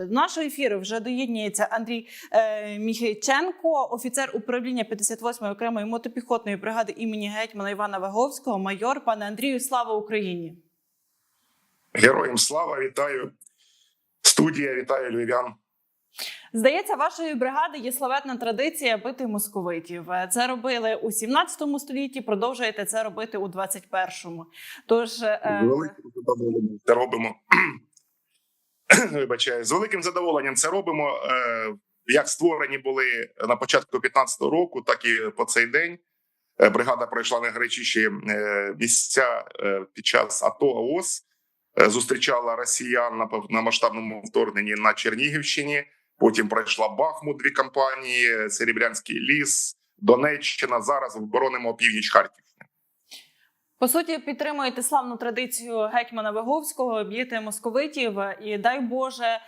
До нашого ефіру вже доєднується Андрій е, Міхайченко, офіцер управління 58-ї окремої мотопіхотної бригади імені гетьмана Івана Ваговського. Майор, пане Андрію, слава Україні! Героям слава, вітаю. Студія, вітаю львів'ян. Здається, вашої бригади є славетна традиція бити московитів. Це робили у 17 столітті. Продовжуєте це робити у 21-му. Тож е, З це робимо. Вибачаю, з великим задоволенням це робимо. Е, Як створені були на початку 15-го року, так і по цей день. Е, Бригада пройшла найгарячіші е, місця під час АТО АОС. Зустрічала росіян на масштабному вторгненні на Чернігівщині. Потім пройшла Бахмут, дві кампанії, Серебрянський ліс, Донеччина. Зараз боронимо північ Харківщини. По суті підтримуєте славну традицію гетьмана Ваговського, б'єте московитів. І дай Боже е,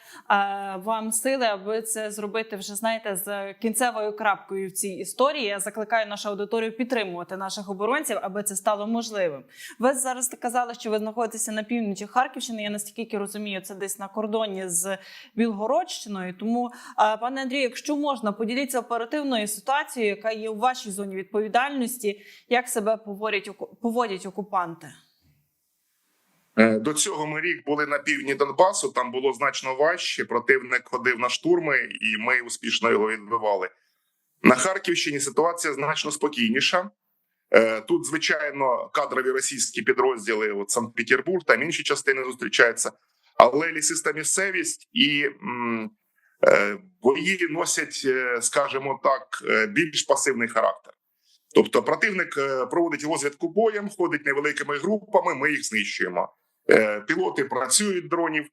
вам сили, аби це зробити вже знаєте з кінцевою крапкою в цій історії. Я закликаю нашу аудиторію підтримувати наших оборонців, аби це стало можливим. Ви зараз казали, що ви знаходитеся на півночі Харківщини. Я наскільки розумію, це десь на кордоні з Білгородщиною. Тому, е, пане Андрію, якщо можна, поділіться оперативною ситуацією, яка є у вашій зоні відповідальності, як себе поводять оку- поводять окупанти. Е, До цього ми рік були на півдні Донбасу. Там було значно важче. Противник ходив на штурми, і ми успішно його відбивали. На Харківщині ситуація значно спокійніша. Е, Тут, звичайно, кадрові російські підрозділи, от Санкт-Петербург, там інші частини зустрічаються, але лісиста місцевість і е, бої носять, скажімо так, більш пасивний характер. Тобто, противник е, проводить розвідку боєм, ходить невеликими групами. Ми їх знищуємо. Е, Пілоти працюють дронів.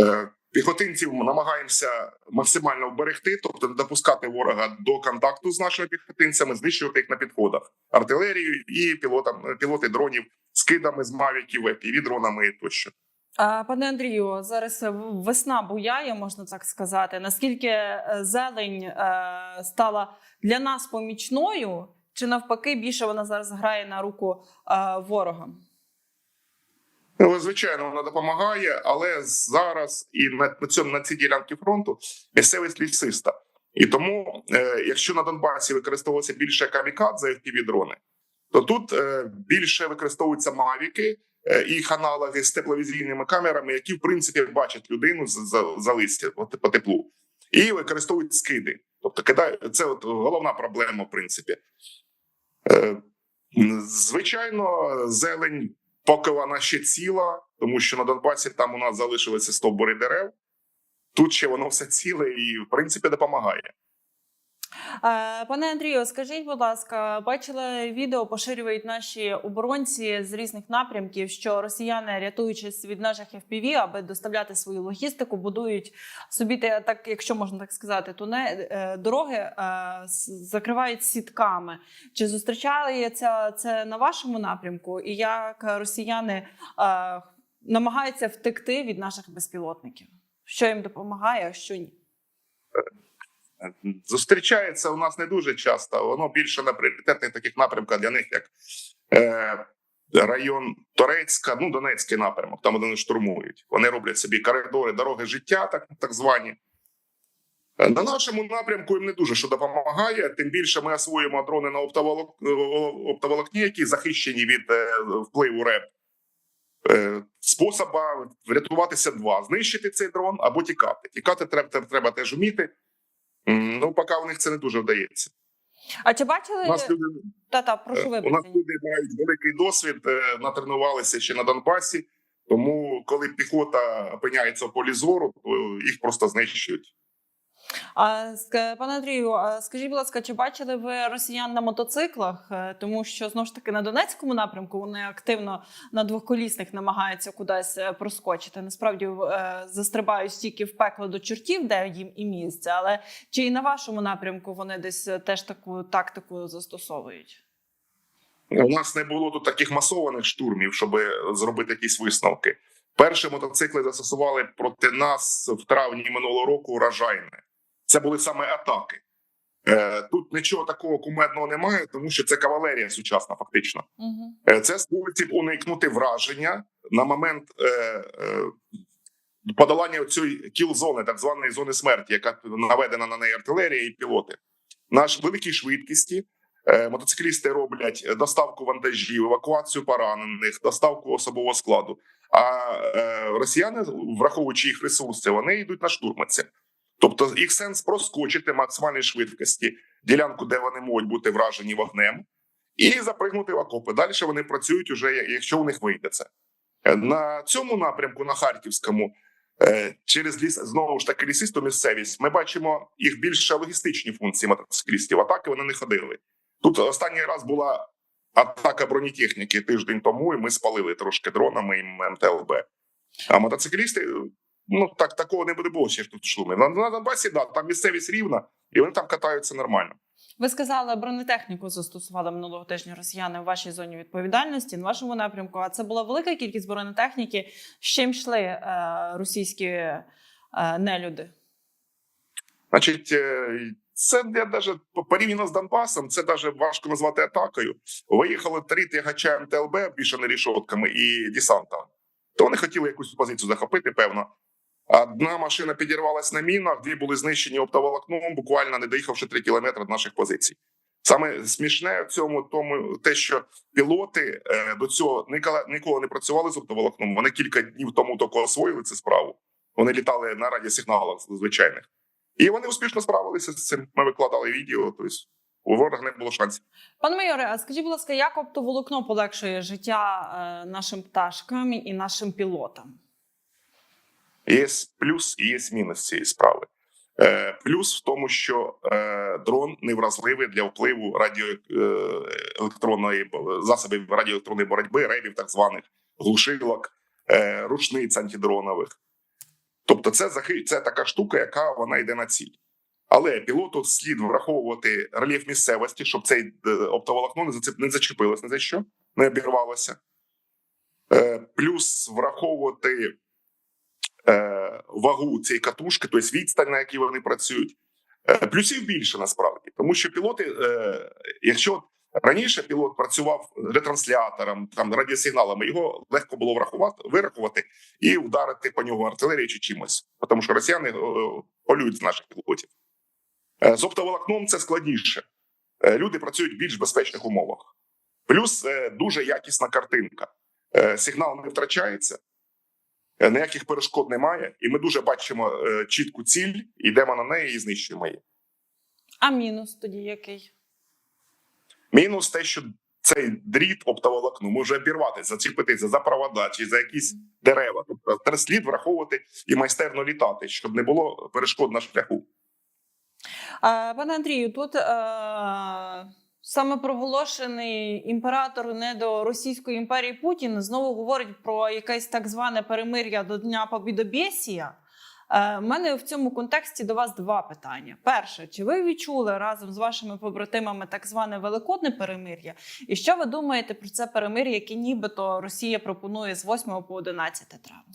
Е, Піхотинців намагаємося максимально вберегти, тобто не допускати ворога до контакту з нашими піхотинцями, знищувати їх на підходах артилерією і пілотам, пілоти дронів з кидами з мавіків, fpv дронами тощо. Пане Андрію, зараз весна буяє, можна так сказати. Наскільки зелень стала для нас помічною, чи навпаки більше вона зараз грає на руку е, ворогам? Ну, звичайно, вона допомагає, але зараз і на, цьому на цій ділянці фронту місцевість лісиста. І тому, е, якщо на Донбасі використовувалося більше камікадзе fpv дрони, то тут е, більше використовуються мавіки їх аналоги з тепловізійними камерами, які в принципі бачать людину за, листя по теплу, і використовують скиди. Тобто, кидають це от головна проблема, в принципі. Е, звичайно, зелень поки вона ще ціла, тому що на Донбасі там у нас залишилися стовбури дерев. Тут ще воно все ціле і, в принципі, допомагає. Е, Пане Андрію, скажіть, будь ласка, бачили відео, поширюють наші оборонці з різних напрямків, що росіяни, рятуючись від наших FPV, аби доставляти свою логістику, будують собі так, якщо можна так сказати, туне е, дороги е, закривають сітками. Чи зустрічали це, на вашому напрямку? І як росіяни намагаються втекти від наших безпілотників? Що їм допомагає, а що ні? Зустрічається у нас не дуже часто. Воно більше на пріоритетних таких напрямках для них, як е, район Торецька, ну Донецький напрямок. Там вони штурмують. Вони роблять собі коридори, дороги життя, так, так звані. На нашому напрямку їм не дуже що допомагає. Тим більше ми освоїмо дрони на оптоволок... оптоволокні, які захищені від е, впливу РЕП. Е, Способа врятуватися два: знищити цей дрон або тікати. Тікати треба, треба теж вміти. Ну, поки у них це не дуже вдається. А чи бачили У нас люди, та та прошу е, у нас люди мають великий досвід, е, натренувалися ще на Донбасі. Тому, коли піхота опиняється в полі зору, то їх просто знищують. А пане Андрію, скажіть, будь ласка, чи бачили ви росіян на мотоциклах? Е, Тому що знову ж таки на Донецькому напрямку вони активно на двохколісних намагаються кудись е, проскочити. Насправді е, застрибають стільки в пекло до чортів, де їм і місце. Але чи і на вашому напрямку вони десь теж таку тактику застосовують? У нас не було тут таких масованих штурмів, щоб зробити якісь висновки. Перші мотоцикли застосували проти нас в травні минулого року урожайне. Це були саме атаки. Е, Тут нічого такого кумедного немає, тому що це кавалерія сучасна, фактично. Угу. Це спосіб уникнути враження на момент е, подолання цієї кіл-зони, так званої зони смерті, яка наведена на неї артилерія і пілоти. На великій швидкості е, мотоциклісти роблять доставку вантажів, евакуацію поранених, доставку особового складу. А росіяни, враховуючи їх ресурси, вони йдуть на штурмиці. Тобто їх сенс проскочити максимальній швидкості ділянку, де вони можуть бути вражені вогнем, і запригнути в окопи. Далі вони працюють уже, якщо у них вийде це. На цьому напрямку, на Харківському, е, через ліс знову ж таки лісисту місцевість, ми бачимо їх більше логістичні функції мотоциклістів. Атаки вони не ходили. Тут останній раз була атака бронетехніки тиждень тому, і ми спалили трошки дронами і МТЛБ. А мотоциклісти, ну так такого не буде було ще тут шуми. На, на Донбасі, да, там місцевість рівна, і вони там катаються нормально. Ви сказали, бронетехніку застосували минулого тижня росіяни в вашій зоні відповідальності на вашому напрямку. А це була велика кількість бронетехніки. З чим йшли е, російські е, нелюди? Значить, е, це я даже порівняно з Донбасом, це даже важко назвати атакою. Виїхали три тягача МТЛБ, обвішані рішотками і десантами. То вони хотіли якусь позицію захопити, певно. Одна машина підірвалась на мінах, дві були знищені оптоволокном, буквально не доїхавши три кілометри до наших позицій. Саме смішне в цьому тому те, що пілоти е, до цього ніколи не працювали з оптоволокном. Вони кілька днів тому тільки освоїли цю справу. Вони літали на радіосигналах звичайних. І вони успішно справилися з цим. Ми викладали відео. Тобто у ворога не було шансів. Пане майоре, а скажіть, будь ласка, як оптоволокно полегшує життя е, нашим пташкам і нашим пілотам? Є плюс і є мінус цієї справи. Е, плюс в тому, що е, дрон невразливий для впливу радіоелектронної засобів радіоелектронної боротьби, ребів, так званих глушилок, е, рушниць антидронових. Тобто, це це така штука, яка вона йде на ціль. Але пілоту слід враховувати рельєф місцевості, щоб цей е, оптоволокно не зацеп... не зачепилось, не за що не обірвалося. Е, плюс враховувати е, вагу цієї катушки, тобто відстань, на якій вони працюють. Е, плюсів більше насправді, тому що пілоти, е, якщо раніше пілот працював ретранслятором, там радіосигналами, його легко було врахувати, вирахувати і вдарити по нього артилерією чи чимось, тому що росіяни е, полюють з наших пілотів. Е, з оптоволокном це складніше. Е, люди працюють в більш безпечних умовах. Плюс е, дуже якісна картинка. Е, сигнал не втрачається. Е, Ніяких перешкод немає, і ми дуже бачимо е, чітку ціль, йдемо на неї і знищуємо її. А мінус тоді який? Мінус те, що цей дріт оптоволокну може обірватися, зачепитися за провода чи за якісь дерева. Тобто слід враховувати і майстерно літати, щоб не було перешкод на шляху. Пане Андрію, тут е, саме проголошений імператор не до Російської імперії Путін знову говорить про якесь так зване перемир'я до Дня Побідобєсія. Е, У мене в цьому контексті до вас два питання. Перше, чи ви відчули разом з вашими побратимами так зване великодне перемир'я? І що ви думаєте про це перемир'я, яке нібито Росія пропонує з 8 по 11 травня?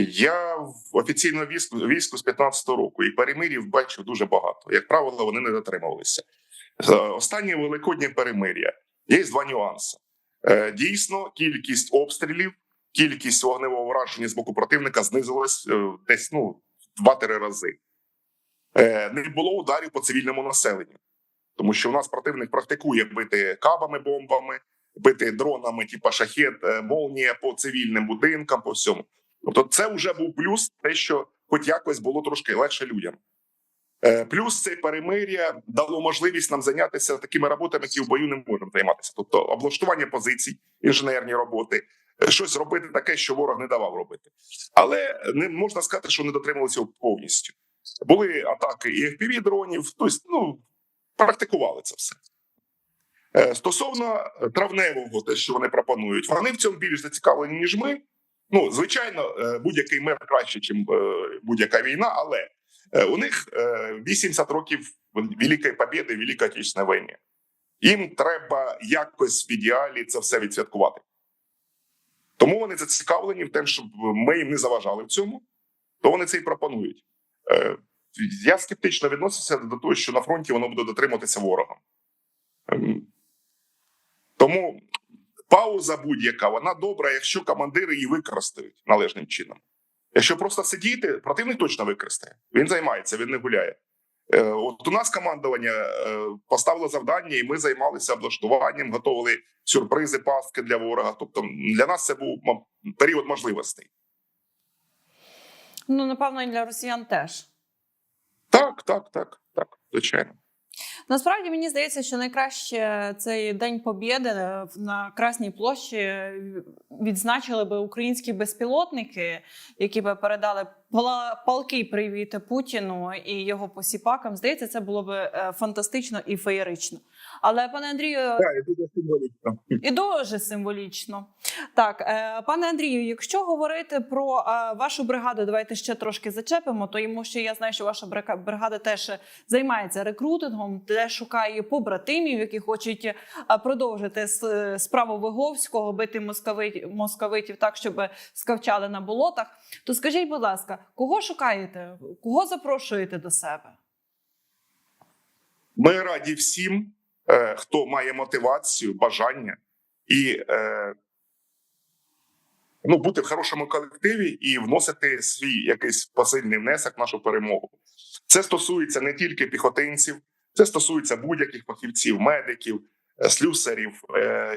Я в офіційному війську, війську з 15-го року і перемирів бачив дуже багато. Як правило, вони не дотримувалися. Е, Останнє великоднє перемир'я. Є два нюанси. Е, Дійсно, кількість обстрілів, кількість вогневого враження з боку противника знизилась е, десь ну, 2-3 рази. Не було ударів по цивільному населенню, тому що у нас противник практикує бити кабами, бомбами, бити дронами, типу шахет, молнія по цивільним будинкам, по всьому. Тобто, це вже був плюс, те, що хоч якось було трошки легше людям. Е, Плюс це перемир'я дало можливість нам зайнятися такими роботами, які в бою не можемо займатися. Тобто облаштування позицій, інженерні роботи, е, щось робити таке, що ворог не давав робити. Але не можна сказати, що не дотрималися повністю. Були атаки і fpv дронів, тобто, ну, практикували це все. Е, Стосовно травневого, те, що вони пропонують, вони в цьому більш зацікавлені, ніж ми. Ну, звичайно, е, будь-який мир краще, ніж будь-яка війна, але е, у них е, 80 років Великої Побєди, Великої Отечественної війни. Їм треба якось в ідеалі це все відсвяткувати. Тому вони зацікавлені в тому, щоб ми їм не заважали в цьому, то вони це і пропонують. Е, Я скептично відносився до того, що на фронті воно буде дотримуватися ворогом. Ем, Тому пауза будь-яка, вона добра, якщо командири її використають належним чином. Якщо просто сидіти, противник точно використає. Він займається, він не гуляє. Е, От у нас командування е, поставило завдання, і ми займалися облаштуванням, готували сюрпризи, пастки для ворога. Тобто для нас це був період можливостей. Ну напевно, і для росіян теж. Так, так, так, так, звичайно. Насправді мені здається, що найкраще цей день Побєди е, на Красній площі відзначили би українські безпілотники, які би передали палкий привіт Путіну і його посіпакам. Здається, це було би е, фантастично і феєрично. Але пане Андрію, Так, і дуже символічно. і дуже символічно. Так, е, пане Андрію, якщо говорити про е, вашу бригаду, давайте ще трошки зачепимо, тому що я знаю, що ваша бригада теж займається рекрутингом, де шукає побратимів, які хочуть продовжити справу Виговського, бити московитів, московитів так, щоб скавчали на болотах. То скажіть, будь ласка, кого шукаєте? Кого запрошуєте до себе? Ми раді всім, е, хто має мотивацію, бажання і е, ну, бути в хорошому колективі і вносити свій якийсь посильний внесок в нашу перемогу. Це стосується не тільки піхотинців, це стосується будь-яких фахівців, медиків, е, слюсарів,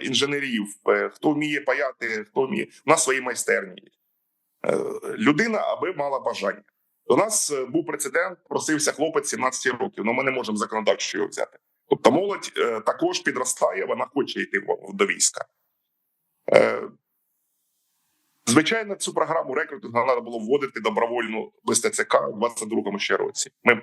інженерів, хто вміє паяти, хто вміє. У нас свої майстерні. Е, людина, аби мала бажання. У нас е, був прецедент, просився хлопець 17 років, але ми не можемо законодавчо його взяти. Тобто молодь е, також підростає, вона хоче йти до війська. Звичайно, цю програму рекрутингу треба було вводити добровольну без ТЦК у 22-му ще році. Ми б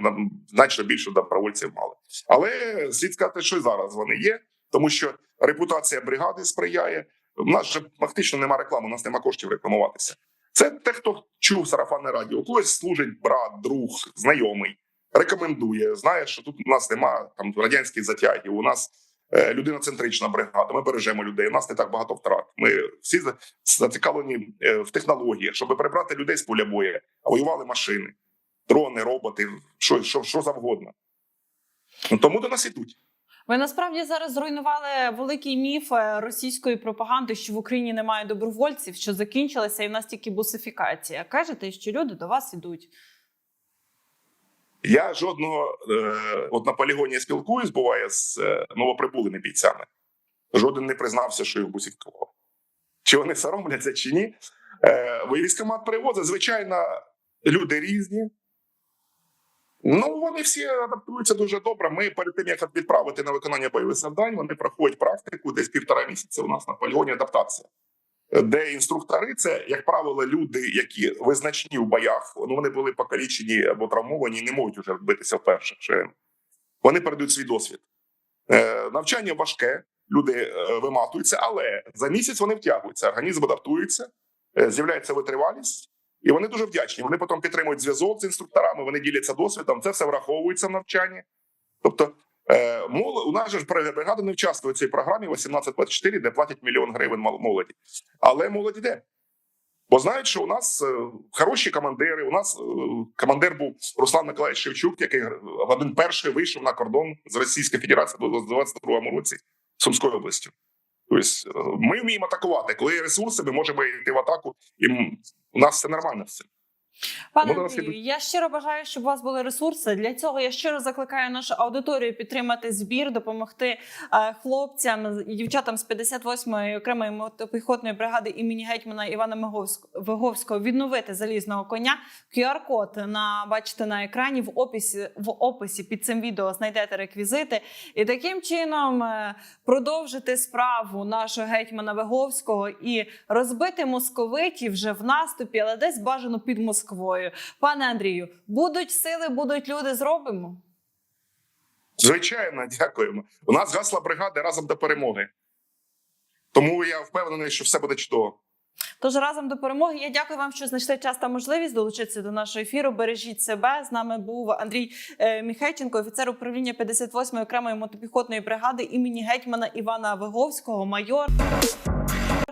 значно більше добровольців мали. Але слід сказати, що зараз вони є, тому що репутація бригади сприяє. У нас же фактично немає реклами, у нас немає коштів рекламуватися. Це те, хто чув сарафанне радіо. У когось служить брат, друг, знайомий, рекомендує. Знає, що тут у нас немає там радянських затягів. У нас е, людиноцентрична бригада. Ми бережемо людей. У нас не так багато втрат. Ми всі зацікавлені е, в технологіях, щоб прибрати людей з поля бою, а воювали машини, дрони, роботи, що, що, що завгодно. Тому до нас ідуть. Ви насправді зараз зруйнували великий міф е, російської пропаганди, що в Україні немає добровольців, що закінчилася, і в нас тільки бусифікація. Кажете, що люди до вас ідуть. Я жодного е, от на полігоні спілкуюсь, буває з е, новоприбулими бійцями. Жоден не признався, що їх бусифікував. Чи вони соромляться, чи ні. Е, військомат привозить. Звичайно, люди різні. Ну, вони всі адаптуються дуже добре. Ми перед тим, як відправити на виконання бойових завдань, вони проходять практику десь півтора місяця у нас на полігоні адаптація. Де інструктори це, як правило, люди, які визначні в боях, ну вони були покалічені або травмовані, не можуть вже битися вперше. Ще. Вони передають свій досвід. Е, навчання важке, люди е, виматуються, але за місяць вони втягуються, організм адаптується, е, з'являється витривалість, і вони дуже вдячні. Вони потім підтримують зв'язок з інструкторами, вони діляться досвідом. Це все враховується в навчанні. Тобто, е, мол, у нас же ж бригада не участвує в цій програмі 18-24, де платять мільйон гривень молоді. Але молодь іде. Бо знають, що у нас е, хороші командири. У нас е, командир був Руслан Миколаївич Шевчук, який один перший вийшов на кордон з Російської Федерації до 22-му році Сумською областю. Тобто ми вміємо атакувати. Коли є ресурси, ми можемо йти в атаку, і у нас все нормально цим. Пане Андрію, я щиро бажаю, щоб у вас були ресурси. Для цього я щиро закликаю нашу аудиторію підтримати збір, допомогти е, хлопцям і дівчатам з 58-ї окремої мотопіхотної бригади імені гетьмана Івана Виговського відновити залізного коня. QR-код на бачите на екрані в описі в описі під цим відео знайдете реквізити, і таким чином е, продовжити справу нашого гетьмана Виговського і розбити московитів вже в наступі, але десь бажано під Москвою. Пане Андрію, будуть сили, будуть люди, зробимо. Звичайно, дякуємо. У нас гасла бригади разом до перемоги. Тому я впевнений, що все буде чудово. Тож разом до перемоги. Я дякую вам, що знайшли час та можливість долучитися до нашого ефіру. Бережіть себе. З нами був Андрій е, Міхейченко, офіцер управління 58-ї окремої мотопіхотної бригади імені гетьмана Івана Виговського, майор.